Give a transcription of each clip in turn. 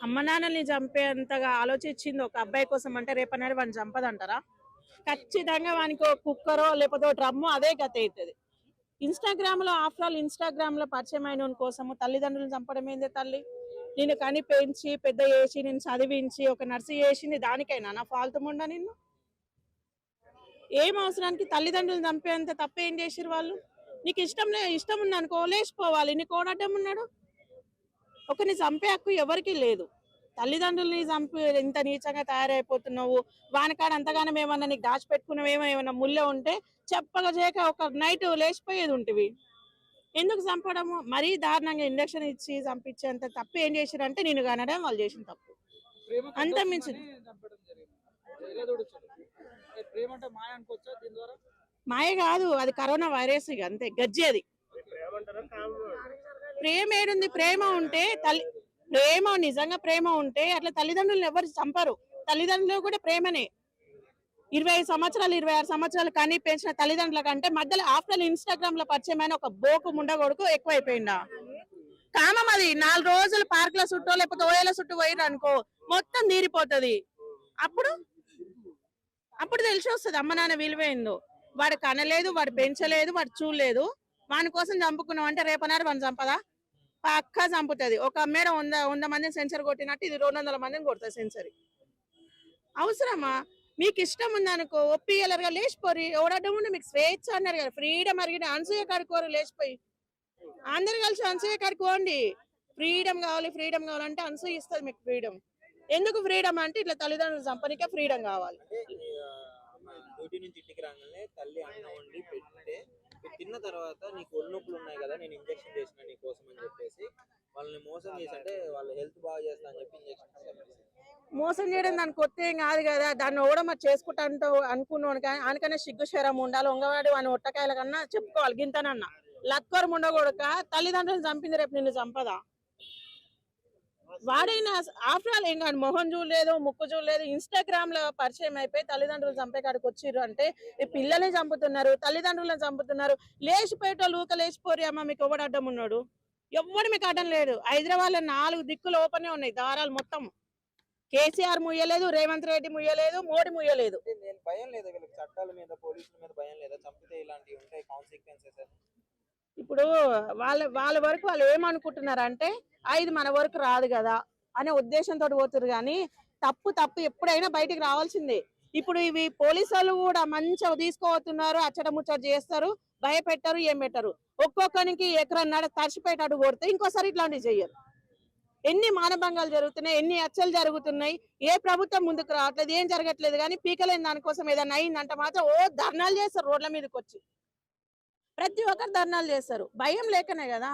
అమ్మ నాన్నల్ని చంపేంతగా ఆలోచించింది ఒక అబ్బాయి కోసం అంటే రేపన్నాడు వాడిని చంపదంటారా? ఖచ్చితంగా వానికి ఒక కుక్కరో లేకపోతే డ్రమ్ము అదే గత అవుతుంది ఇన్స్టాగ్రామ్లో ఆఫ్టర్ ఆల్ ఇన్స్టాగ్రామ్లో పరిచయం అయిన కోసము తల్లిదండ్రులను చంపడం ఏంది తల్లి? నేను కని పెంచి పెద్ద చేసి నేను చదివించి ఒక నర్సు చేసింది దానికైనా? నా ఫాల్తు ఉండా నిన్ను? ఏం అవసరానికి తల్లిదండ్రులు చంపేంత తప్పేం ఏం చేసిరు వాళ్ళు? నీకు ఇష్టం ఇష్టం ఉంది అనుకో లేచిపోవాలి నీకు ఓడటం ఉన్నాడు. ఒకరిని చంపే హక్కు ఎవరికీ లేదు. తల్లిదండ్రులని చంపి ఇంత నీచంగా తయారైపోతున్నావు. వానకాడ అంతగానం ఏమన్నా నీకు దాచిపెట్టుకున్నావేమో ఏమన్నా ముళ్ళ ఉంటే చెప్పగా చేయక ఒక నైట్ లేచిపోయేది ఉంటివి. ఎందుకు చంపడము? మరీ దారుణంగా ఇంజక్షన్ ఇచ్చి చంపించేంత తప్పు ఏం చేసిరంటే నేను కనడం వాళ్ళు చేసిన తప్పు. అంత అంటే మాయ కాదు అది కరోనా వైరస్ ఇక అంతే గజ్జి అది. ప్రేమ ఏడుంది ప్రేమ ఉంటే తల్లి ప్రేమ నిజంగా ప్రేమ ఉంటే అట్లా తల్లిదండ్రులను ఎవరు చంపరు. తల్లిదండ్రులు కూడా ప్రేమనే. ఇరవై ఐదు సంవత్సరాలు ఇరవై ఆరు సంవత్సరాలు కానీ పెంచిన తల్లిదండ్రుల కంటే మధ్యలో ఆఫ్టర్ ఇన్స్టాగ్రామ్లో పరిచయమైన ఒక బోకు ముండగొడుకు ఎక్కువైపోయిందా? కామం అది. నాలుగు రోజులు పార్క్లో చుట్టూ లేకపోతే ఓయల చుట్టూ పోయిరు అనుకో మొత్తం తీరిపోతది అప్పుడు? అప్పుడు తెలిసి వస్తుంది అమ్మ నాన్న విలువైందో వాడు కనలేదు వాడు పెంచలేదు వాడు చూడలేదు. వాని కోసం చంపుకున్నాం అంటే రేపనాడు వాడిని చంపదా? పక్కా చంపుతుంది. ఒక మేడం వంద వంద మందిని సెన్సర్ కొట్టినట్టు ఇది రెండు వందల మందిని కొడుతుంది సెన్సరీ అవసరమా? మీకు ఇష్టం ఉందనుకో ఒప్పియలరుగా లేచిపోరి. ఎవడడ్డం ఉండి మీకు స్వేచ్ఛ అన్నారు కదా ఫ్రీడమ్ అరిగిన అనసూయ కాడుకోరు లేచిపోయి. అందరు కలిసి అనసూయ కాడుకోండి ఫ్రీడమ్ కావాలి ఫ్రీడమ్ కావాలంటే అనసూయ ఇస్తుంది మీకు ఫ్రీడమ్. ఎందుకు ఫ్రీడమ్ అంటే ఇట్లా తల్లిదండ్రులు చంపనికే ఫ్రీడమ్ కావాలి. డ్యూటీ నుంచి ఇంటికి రాగానే తల్లి అన్న వండి పెడితే తిన్న తర్వాత నీకు ఒళ్ళొప్పులు ఉన్నాయి కదా నేను ఇంజెక్షన్ చేసిన నీ కోసం అని చెప్పేసి వాళ్ళని మోసం చేసి అంటే వాళ్ళ హెల్త్ బాగా చేస్తా అని చెప్పి ఇంజెక్షన్ మోసం చేయడం దానికి కొత్త ఏం కాదు కదా దాన్ని కూడా మరి చేసుకుంటా అనుకున్నాను కానీ ఆయనకన్నా సిగ్గు శరం ఉండాలి. ఉంగవాడు అని ఒట్టకాయల కన్నా చెప్పుకోవాలి గింతనన్న. లత్వరం ఉండకూడక తల్లిదండ్రులు చంపింది రేపు నిన్ను చంపదా? వాడైనా ఆఫ్టర్ ఆల్ ఏం కాదు మొహం చూడలేదు ముక్కు చూడలేదు ఇన్స్టాగ్రామ్లో పరిచయం అయిపోయి తల్లిదండ్రులు చంపే కాడికి వచ్చిర్రు అంటే పిల్లల్ని చంపుతున్నారు తల్లిదండ్రులను చంపుతున్నారు. లేచిపోయేటోళ్ళు ఊక లేచిపోరి అమ్మ మీకు ఎవడు అడ్డం ఉన్నాడు? ఎవడు మీకు అడ్డం లేడు హైదరాబాద్లో నాలుగు దిక్కులు ఓపెన్ ఉన్నాయి దారాలు మొత్తం. కేసీఆర్ ముయ్యలేదు రేవంత్ రెడ్డి ముయ్యలేదు మోడీ ముయ్యలేదు. నేను భయం లేదు వీళ్ళకి చట్టాల మీద పోలీసుల మీద భయం లేదా? చంపితే ఇలాంటివి ఉంటాయి కాన్సిక్వెన్సెస్ ఇప్పుడు వాళ్ళ వాళ్ళ వరకు వాళ్ళు ఏమనుకుంటున్నారు అంటే ఇది మన వరకు రాదు కదా అనే ఉద్దేశంతో పోతురు కానీ తప్పు తప్పు ఎప్పుడైనా బయటికి రావాల్సిందే. ఇప్పుడు ఇవి పోలీసు వాళ్ళు కూడా మంచిగా తీసుకోబోతున్నారు అచ్చట ముచ్చట చేస్తారు భయపెట్టరు ఏం పెట్టరు. ఒక్కొక్కరికి ఎకరన్నర తడిచిపోయేటట్టు కొడితే ఇంకోసారి ఇట్లాంటివి చెయ్యరు. ఎన్ని మానభంగాలు జరుగుతున్నాయి ఎన్ని హత్యలు జరుగుతున్నాయి ఏ ప్రభుత్వం ముందుకు రావట్లేదు ఏం జరగట్లేదు కానీ పీకలేని దానికోసం ఏదైనా అయిందంటే మాత్రం ఓ ధర్నాలు చేస్తారు రోడ్ల మీదకి వచ్చి ప్రతి ఒక్కరు ధర్నాలు చేస్తారు. భయం లేకనే కదా.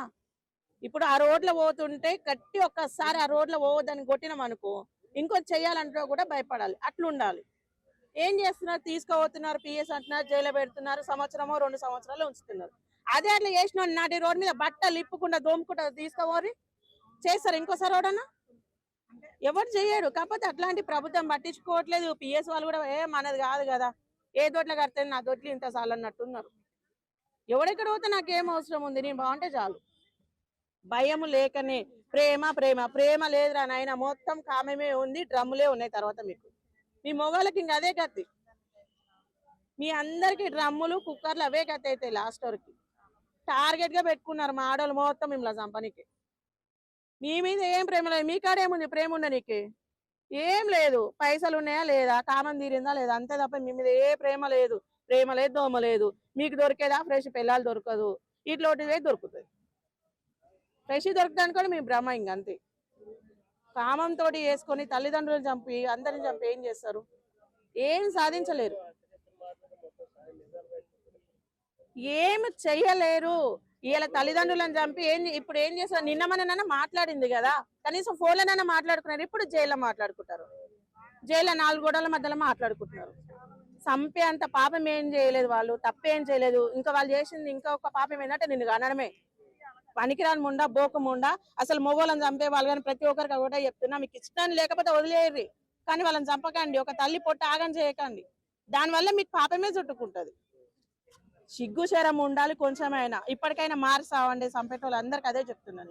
ఇప్పుడు ఆ రోడ్లో పోతుంటే కట్టి ఒక్కసారి ఆ రోడ్లో పోవద్దని కొట్టినాం అనుకో ఇంకొంచెం చేయాలంటే కూడా భయపడాలి. అట్లా ఉండాలి ఏం చేస్తున్నారు? తీసుకోబోతున్నారు పిఎస్ అంటున్నారు జైలు పెడుతున్నారు సంవత్సరమో రెండు సంవత్సరాలు ఉంచుతున్నారు. అదే అట్లా చేసిన నాటి రోడ్ మీద బట్టలు ఇప్పుకుండా దోముకుంటా తీసుకోవాలి చేస్తారు ఇంకోసారి రోడన్నా ఎవరు చేయరు. కాకపోతే అట్లాంటి ప్రభుత్వం పట్టించుకోవట్లేదు. పిఎస్ వాళ్ళు కూడా ఏ మనది కాదు కదా. ఏ దొడ్ల కడితే నా దొడ్లు ఇంత సార్లు అన్నట్టున్నారు. ఎవడెక్కడ పోతే నాకేం అవసరం ఉంది? నేను బాగుంటే చాలు. భయం లేకనే ప్రేమ ప్రేమ ప్రేమ లేదురా నాయన. మొత్తం కామమే ఉంది డ్రమ్ములే ఉన్నాయి తర్వాత మీకు. మీ మొగాళ్ళకి ఇంక అదే కత్తి. మీ అందరికి డ్రమ్ములు కుక్కర్లు అవే కత్తి అవుతాయి లాస్ట్ వరకు. టార్గెట్గా పెట్టుకున్నారు మా ఆడవాళ్ళు మొత్తం మిమ్మల్ని చంపనీకి మీ మీద ఏం ప్రేమ లేదు. మీ కాడ ఏముంది? ప్రేమ ఉండ నీకు? ఏం లేదు. పైసలు ఉన్నాయా లేదా? కామం తీరిందా లేదా? అంతే తప్ప మీ మీద ఏ ప్రేమ లేదు. ప్రేమ లేదు దోమ లేదు. మీకు దొరికేదా ఫ్రెష్ పిల్లలు దొరకదు. ఇట్లోటిదే దొరుకుతుంది ఫ్రెష్ దొరకడానికి కూడా మీ భ్రమ ఇంకంతే కామంతో వేసుకొని తల్లిదండ్రులను చంపి అందరిని చంపి ఏం చేస్తారు? ఏం సాధించలేరు. ఏం చెయ్యలేరు. ఇలా తల్లిదండ్రులను చంపి ఏం ఇప్పుడు ఏం చేస్తారు? నిన్న మననైనా మాట్లాడింది కదా. కనీసం ఫోన్లోనైనా మాట్లాడుకున్నారు. ఇప్పుడు జైల్లో మాట్లాడుకుంటారు. జైల్లో నాలుగు గోడల మధ్యలో మాట్లాడుకుంటున్నారు. చంపే అంత పాపం ఏం చేయలేదు వాళ్ళు తప్పేం చేయలేదు. ఇంకా వాళ్ళు చేసింది ఇంకా ఒక పాపం ఏంటంటే నిన్ను కనడమే. పనికిరాని ముండా బోకముండా అసలు మొగోళ్ళని చంపే వాళ్ళు కానీ ప్రతి ఒక్కరికి కూడా చెప్తున్నా. మీకు ఇష్టం లేకపోతే వదిలేయర్రి. కానీ వాళ్ళని చంపకండి ఒక తల్లి పొట్ట ఆగం చేయకండి. దానివల్ల మీకు పాపమే చుట్టుకుంటది. సిగ్గు శరం ఉండాలి కొంచెమైనా. ఇప్పటికైనా మారుసావండి చంపేటోళ్ళు అందరికి అదే చెప్తున్నాను